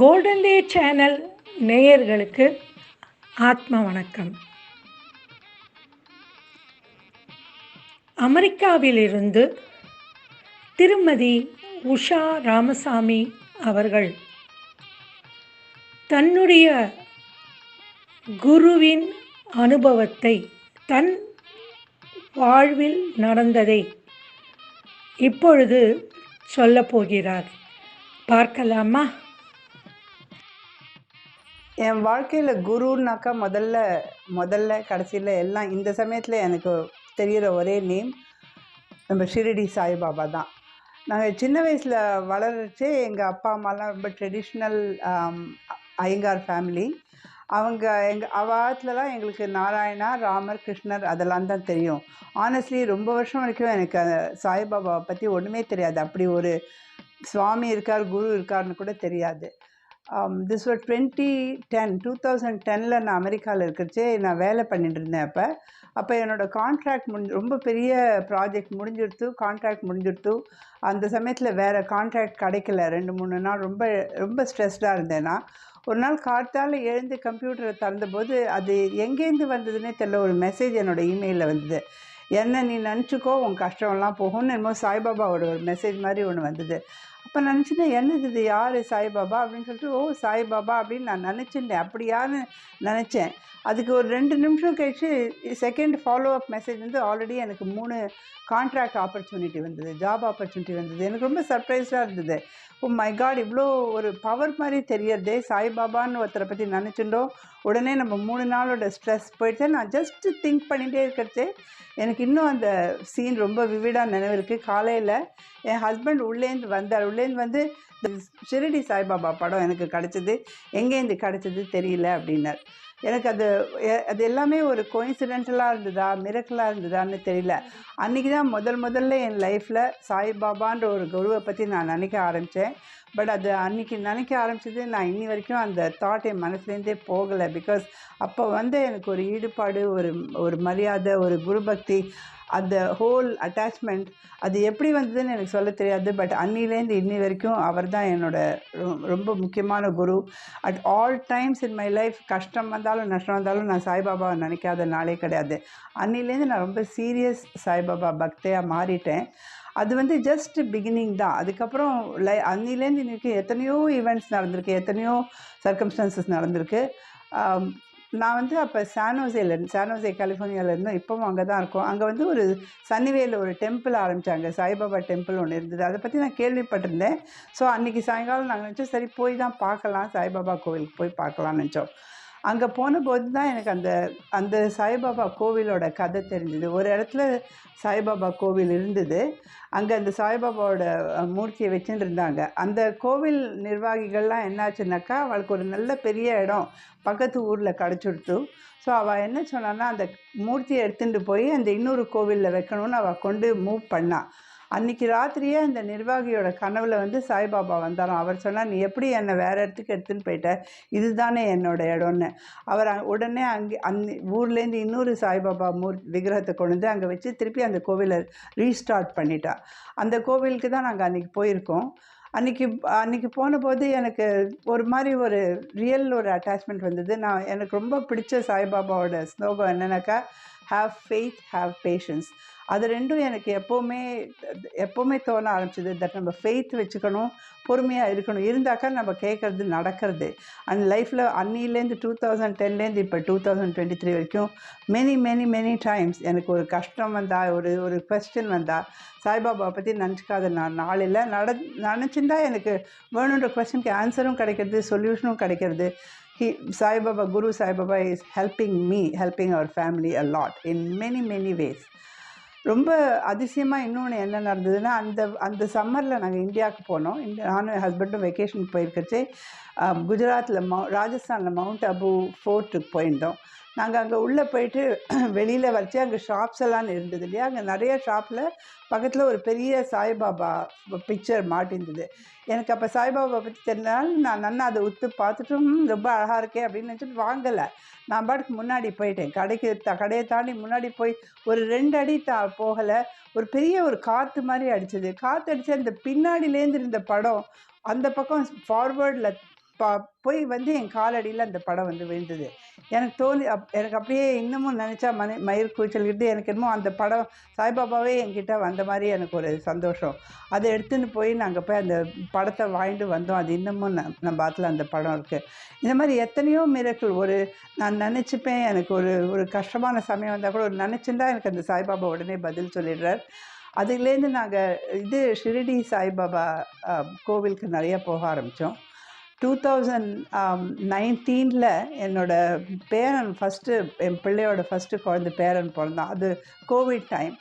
Golden டே channel நேயர்களுக்கு ஆத்ம வணக்கம். அமெரிக்காவிலிருந்து திருமதி உஷா ராமசாமி அவர்கள் தன்னுடைய குருவின் அனுபவத்தை தன் வாழ்வில் நடந்ததை இப்பொழுது சொல்லப் போகிறார். பார்க்கலாமா? என் வாழ்க்கையில் குருன்னாக்கா முதல்ல முதல்ல கடைசியில் எல்லாம் இந்த சமயத்தில் எனக்கு தெரிகிற ஒரே நேம் நம்ம ஷிரடி சாய்பாபா தான். நாங்கள் சின்ன வயசில் வளர்ச்சே எங்கள் அப்பா அம்மாலாம் ரொம்ப ட்ரெடிஷ்னல் ஐயங்கார் ஃபேமிலி அவங்க எங்கள் அவாத்துலலாம் எங்களுக்கு நாராயணா ராமர் கிருஷ்ணர் அதெல்லாம் தான் தெரியும். ஆனஸ்ட்லி ரொம்ப வருஷம் வரைக்கும் எனக்கு அந்த சாய்பாபாவை பற்றி ஒன்றுமே தெரியாது. அப்படி ஒரு சுவாமி இருக்கார் குரு இருக்காருன்னு கூட தெரியாது. திஸ் ஒரு டுவெண்ட்டி டென் டூ தௌசண்ட் டெனில் நான் அமெரிக்காவில் இருக்கிறச்சே நான் வேலை பண்ணிட்டு இருந்தேன் அப்போ. அப்போ என்னோடய கான்ட்ராக்ட் முடிஞ்சு ரொம்ப பெரிய ப்ராஜெக்ட் முடிஞ்சிடுத்து கான்ட்ராக்ட் முடிஞ்சிடுத்து. அந்த சமயத்தில் வேறு கான்ட்ராக்ட் கிடைக்கல. ரெண்டு மூணு நாள் ரொம்ப ரொம்ப ஸ்ட்ரெஸ்டாக இருந்தேன்னா ஒரு நாள் கார்த்தால் எழுந்து கம்ப்யூட்டரை திறந்தபோது அது எங்கேருந்து வந்ததுன்னே தெரில ஒரு மெசேஜ் என்னோடய இமெயிலில் வந்தது. என்ன நீ நினச்சிக்கோ உன் கஷ்டம்லாம் போகும்னு என்னமோ சாய்பாபாவோட ஒரு மெசேஜ் மாதிரி ஒன்று வந்தது. அப்போ நினச்சிட்டேன் என்னது இது? யார்? சாய்பாபா? அப்படின்னு சொல்லிட்டு ஓ சாய்பாபா அப்படின்னு நான் நினச்சிருந்தேன் அப்படியான்னு நினச்சேன். அதுக்கு ஒரு ரெண்டு நிமிஷம் கழிச்சு செகண்ட் ஃபாலோ அப் மெசேஜ் வந்து ஆல்ரெடி எனக்கு மூணு கான்ட்ராக்ட் ஆப்பர்ச்சுனிட்டி வந்தது ஜாப் ஆப்பர்ச்சுனிட்டி வந்தது. எனக்கு ரொம்ப சர்ப்ரைஸாக இருந்தது. Oh ஓ மை காட் இவ்வளோ ஒரு பவர் மாதிரி தெரியறதே சாய்பாபான்னு ஒருத்தரை பற்றி நினச்சிட்டோம் உடனே நம்ம மூணு நாளோட ஸ்ட்ரெஸ் போயிடுச்சு. நான் ஜஸ்ட்டு திங்க் பண்ணிகிட்டே இருக்கிறது எனக்கு இன்னும் அந்த சீன் ரொம்ப விவிடாக நினைவு இருக்குது காலையில் என் ஹஸ்பண்ட் உள்ளேருந்து வந்தார். உள்ளேருந்து வந்து ஷிரடி சாய்பாபா படம் எனக்கு கிடச்சிது. எங்கேருந்து கிடச்சிது தெரியல அப்படின்னார். எனக்கு அது அது எல்லாமே ஒரு கோயின்சிடென்டலாக இருந்ததா மிரக்கலாக இருந்ததான்னு தெரியல. அன்றைக்கி தான் முதல் முதல்ல என் லைஃப்பில் சாய்பாபான்ற ஒரு குருவை பற்றி நான் நினைக்க ஆரம்பித்தேன் பட் அது அன்றைக்கி நினைக்க ஆரம்பிச்சது நான் இன்னி வரைக்கும் அந்த தாட் என் மனசுலேருந்தே போகலை. பிகாஸ் அப்போ வந்து எனக்கு ஒரு ஈடுபாடு ஒரு ஒரு மரியாதை ஒரு குருபக்தி அந்த ஹோல் அட்டாச்மெண்ட் அது எப்படி வந்ததுன்னு எனக்கு சொல்ல தெரியாது. பட் அன்னிலேருந்து இன்னி வரைக்கும் அவர் தான் என்னோட ரொம்ப முக்கியமான குரு. At all times in my life கஷ்டம் வந்தாலும் நஷ்டம் வந்தாலும் நான் சாய்பாபாவை நினைக்காத நாளே கிடையாது. அன்னிலேருந்து நான் ரொம்ப சீரியஸ் சாய்பாபா பக்தையாக மாறிட்டேன். அது வந்து ஜஸ்ட் பிகினிங் தான். அதுக்கப்புறம் லை அன்னிலேருந்து இன்றைக்கி எத்தனையோ ஈவெண்ட்ஸ் நடந்திருக்கு எத்தனையோ சர்க்கம்ஸ்டான்சஸ் நடந்திருக்கு. நான் வந்து அப்போ சானோசேல சானோசே கலிஃபோர்னியாவிலேருந்து இப்போவும் அங்கே தான் இருக்கோம். அங்கே வந்து ஒரு சன்னிவேலில் ஒரு டெம்பிள் ஆரம்பித்தாங்க சாய்பாபா டெம்பிள் ஒன்று இருந்தது. அதை பற்றி நான் கேள்விப்பட்டிருந்தேன். ஸோ அன்றைக்கி சாயங்காலம் நாங்கள் நினச்சோம் சரி போய் தான் பார்க்கலாம். சாய்பாபா கோவிலுக்கு போய் பார்க்கலாம்னு நினச்சோம். அங்கே போன போது தான் எனக்கு அந்த அந்த சாய்பாபா கோவிலோட கதை தெரிஞ்சுது. ஒரு இடத்துல சாய்பாபா கோவில் இருந்தது. அங்கே அந்த சாய்பாபாவோட மூர்த்தியை வச்சுட்டு இருந்தாங்க அந்த கோவில் நிர்வாகிகள்லாம் என்னாச்சுனாக்கா அவளுக்கு ஒரு நல்ல பெரிய இடம் பக்கத்து ஊரில் கிடச்சிடுத்து. ஸோ அவள் என்ன சொன்னான்னா அந்த மூர்த்தியை எடுத்துகிட்டு போய் அந்த இன்னொரு கோவிலில் வைக்கணும்னு அவள் கொண்டு மூவ் பண்ணாள் அன்றைக்கி ராத்திரியே அந்த நிர்வாகியோட கனவில் வந்து சாய்பாபா வந்தாராம். அவர் சொன்னால் நீ எப்படி என்னை வேறு இடத்துக்கு எடுத்துன்னு போயிட்ட? இதுதானே என்னோட இடம்னு. அவர் உடனே அங்கே அந் ஊர்லேருந்து இன்னொரு சாய்பாபா மூர் விக்கிரகத்தை கொண்டு வந்து அங்கே வச்சு திருப்பி அந்த கோவிலை ரீஸ்டார்ட் பண்ணிட்டா அந்த கோவிலுக்கு தான் நாங்கள் அன்றைக்கி போயிருக்கோம். அன்றைக்கி அன்றைக்கி போன போது எனக்கு ஒரு மாதிரி ஒரு ரியல் ஒரு அட்டாச்மெண்ட் வந்தது. நான் எனக்கு ரொம்ப பிடிச்ச சாய்பாபாவோட ஸ்லோகம் என்னென்னாக்கா ஹாவ் ஃபெய்த் ஹாவ் பேஷன்ஸ் அது ரெண்டும் எனக்கு எப்போவுமே எப்போவுமே தோண ஆரம்பிச்சிது. தட் நம்ம ஃபெய்த் வச்சுக்கணும் பொறுமையாக இருக்கணும். இருந்தாக்கா நம்ம கேட்குறது நடக்கிறது. அண்ட் லைஃப்பில் அன்னிலேருந்து டூ தௌசண்ட் டென்லேருந்து இப்போ டூ தௌசண்ட் டுவெண்ட்டி த்ரீ வரைக்கும் மெனி மெனி மெனி டைம்ஸ் எனக்கு ஒரு கஷ்டம் வந்தால் ஒரு ஒரு கொஸ்டின் வந்தால் சாய்பாபா பற்றி நினச்சிக்காத நான் நாளில் நட நினச்சிருந்தா எனக்கு வேணுன்ற கொஸ்டினுக்கு ஆன்சரும் கிடைக்கிறது சொல்யூஷனும் கிடைக்கிறது. He sai baba guru sai baba is helping me helping our family a lot in many many ways. ரொம்ப அதிசயமாக இன்னொன்று என்ன நடந்ததுன்னா அந்த அந்த சம்மரில் நாங்கள் இந்தியாவுக்கு போனோம். இந்த நானும் என் ஹஸ்பண்டும் வெக்கேஷனுக்கு போயிருக்கச்சே குஜராத்தில் மவு ராஜஸ்தானில் மவுண்ட் அபு ஃபோர்ட்டுக்கு போயிருந்தோம். நாங்கள் அங்கே உள்ளே போயிட்டு வெளியில் வச்சு அங்கே ஷாப்ஸ் எல்லாம் இருந்தது இல்லையா? அங்கே நிறைய ஷாப்பில் பக்கத்தில் ஒரு பெரிய சாய்பாபா பிக்சர் மாட்டிருந்தது எனக்கு அப்போ சாய்பாபா பற்றி தெரிஞ்சனால நான் நன்னா அதை உத்து பார்த்துட்டும் ரொம்ப அழகாக இருக்கே அப்படின்னு நினச்சிட்டு வாங்கலை. நான் பாட்டுக்கு முன்னாடி போயிட்டேன். கடைக்கு த கடையை தாண்டி முன்னாடி போய் ஒரு ரெண்டு அடி தா போகலை. ஒரு பெரிய ஒரு காற்று மாதிரி அடிச்சது. காற்று அடித்து அந்த பின்னாடியிலேருந்து இருந்த படம் அந்த பக்கம் ஃபார்வேர்டில் பா போய் வந்து என் காலடியில் அந்த படம் வந்து விழுந்தது. எனக்கு தோணி அப் எனக்கு அப்படியே இன்னமும் நினச்சா மனி மயிர் கூச்சல்கிட்டு எனக்கு என்னமோ அந்த படம் சாய்பாபாவே என்கிட்ட வந்த மாதிரி எனக்கு ஒரு சந்தோஷம். அதை எடுத்துன்னு போய் நாங்கள் போய் அந்த படத்தை வாங்கிட்டு வந்தோம். அது இன்னமும் நான் நம்ம பாத்தில் அந்த படம் இருக்குது இந்த மாதிரி எத்தனையோ மிரக்கள் ஒரு நான் நினச்சிப்பேன் எனக்கு ஒரு ஒரு கஷ்டமான சமயம் வந்தால் கூட ஒரு நினச்சிருந்தா எனக்கு அந்த சாய்பாபா உடனே பதில் சொல்லிடுறார். அதுலேருந்து நாங்கள் இது ஷிரடி சாய்பாபா கோவிலுக்கு நிறைய போக ஆரம்பித்தோம் டூ தௌசண்ட் நைன்டீனில் என்னோட பேரன் ஃபஸ்ட்டு என் பிள்ளையோட ஃபஸ்ட்டு குழந்தை பேரன் பிறந்தான். அது கோவிட் டைம்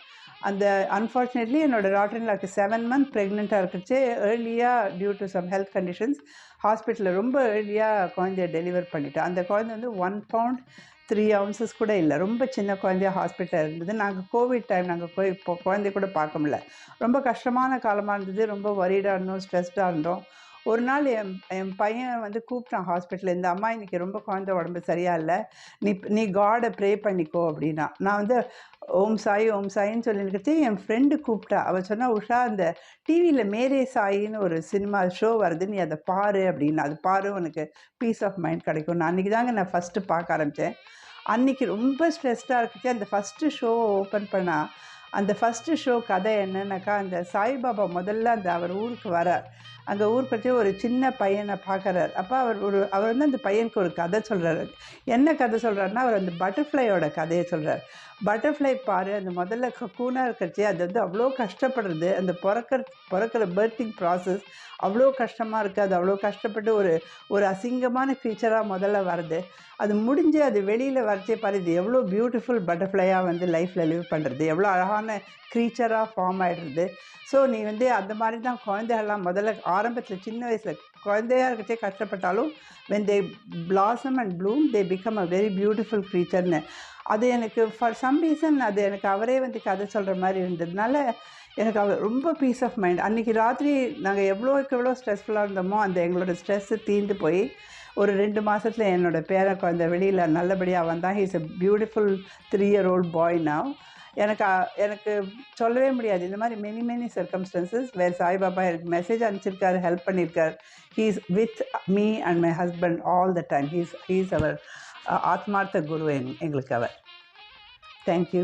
அந்த அன்ஃபார்ச்சுனேட்லி என்னோட டாட்டர்லாக்கு செவன் மந்த் ப்ரெக்னெண்ட்டாக இருக்குச்சு. ஏர்லியாக due to some health conditions ஹாஸ்பிட்டலில் ரொம்ப ஏர்லியாக குழந்தைய டெலிவர் பண்ணிட்டேன் அந்த குழந்தை வந்து ஒன் பவுண்ட் த்ரீ அவுன்சஸ் கூட இல்லை. ரொம்ப சின்ன குழந்தைய ஹாஸ்பிட்டல் இருந்தது. நாங்கள் கோவிட் டைம் நாங்கள் போய் இப்போ குழந்தைய கூட பார்க்க முடியல. ரொம்ப கஷ்டமான காலமாக இருந்தது. ரொம்ப worried-ஆ இருந்தோம் ஸ்ட்ரெஸ்டாக இருந்தோம். ஒரு நாள் என் என் பையன் வந்து கூப்பிட்டான் ஹாஸ்பிட்டலில் இந்த அம்மா இன்னைக்கு ரொம்ப குழந்த உடம்பு சரியா இல்லை. நீ நீ காடை ப்ரே பண்ணிக்கோ அப்படின்னா. நான் வந்து ஓம் சாய் ஓம் சாயின்னு சொல்லிட்டு என் ஃப்ரெண்டு கூப்பிட்டா. அவள் சொன்னா உஷா அந்த டிவியில் மேரே சாயின்னு ஒரு சினிமா ஷோ வருது. நீ அதை பாரு அப்படின்னா. அது பாரு உனக்கு பீஸ் ஆஃப் மைண்ட் கிடைக்கும். நான் அன்றைக்கி தாங்க நான் ஃபஸ்ட்டு பார்க்க ஆரம்பித்தேன் அன்றைக்கி ரொம்ப ஸ்ட்ரெஸ்டாக இருக்குச்சு அந்த ஃபஸ்ட்டு ஷோவை ஓப்பன் பண்ணால் அந்த ஃபஸ்ட்டு ஷோ கதை என்னன்னாக்கா அந்த சாய்பாபா முதல்ல அந்த அவர் ஊருக்கு வரார். அங்கே ஊர் பற்றி ஒரு சின்ன பையனை பார்க்குறாரு. அப்போ அவர் ஒரு அவர் வந்து அந்த பையனுக்கு ஒரு கதை சொல்கிறாரு என்ன கதை சொல்கிறாருன்னா அவர் அந்த பட்டர்ஃப்ளையோட கதையை சொல்கிறார் பட்டர்ஃப்ளை பாரு அந்த முதல்ல கூனாக இருக்கிறச்சி அது வந்து அவ்வளோ கஷ்டப்படுறது. அந்த பிறக்கிற பிறக்கிற பர்த்திங் ப்ராசஸ் அவ்வளோ கஷ்டமாக இருக்குது அது அவ்வளோ கஷ்டப்பட்டு ஒரு ஒரு அசிங்கமான க்ரீச்சராக முதல்ல வருது. அது முடிஞ்சு அது வெளியில் வரச்சே பாரு இது எவ்வளோ பியூட்டிஃபுல் பட்டர்ஃப்ளையாக வந்து லைஃப்பில் லிவ் பண்ணுறது எவ்வளோ அழகான க்ரீச்சராக ஃபார்ம் ஆகிடுறது ஸோ நீ வந்து அந்த மாதிரி தான் குழந்தைகள்லாம் முதல்ல ஆரம்பத்தில் சின்ன வயசில் குழந்தையா இருக்கச்சே கஷ்டப்பட்டாலும் when they blossom and bloom they become a very beautiful க்ரீச்சர்னு அது எனக்கு ஃபார் சம் ரீசன் அது எனக்கு அவரே வந்து கதை சொல்கிற மாதிரி இருந்ததுனால எனக்கு அவர் ரொம்ப பீஸ் ஆஃப் மைண்ட் அன்றைக்கி ராத்திரி நாங்கள் எவ்வளோக்கு எவ்வளோ ஸ்ட்ரெஸ்ஃபுல்லாக இருந்தோமோ அந்த எங்களோட ஸ்ட்ரெஸ்ஸு தீர்ந்து போய் ஒரு ரெண்டு மாதத்தில் என்னோட பேர குழந்தை வெளியில் நல்லபடியாக வந்தான் he's a beautiful three year old boy நான் எனக்கு எனக்கு சொல்லவே முடியாது. இந்த மாதிரி many many circumstances where Sai Baba எனக்கு மெசேஜ் அனுப்பிச்சிருக்காரு ஹெல்ப் பண்ணியிருக்கார் he's with me and my husband all the time he's he's அவர் ஆத்மார்த்த குரு எங் எங்களுக்கு அவர். தேங்க்யூ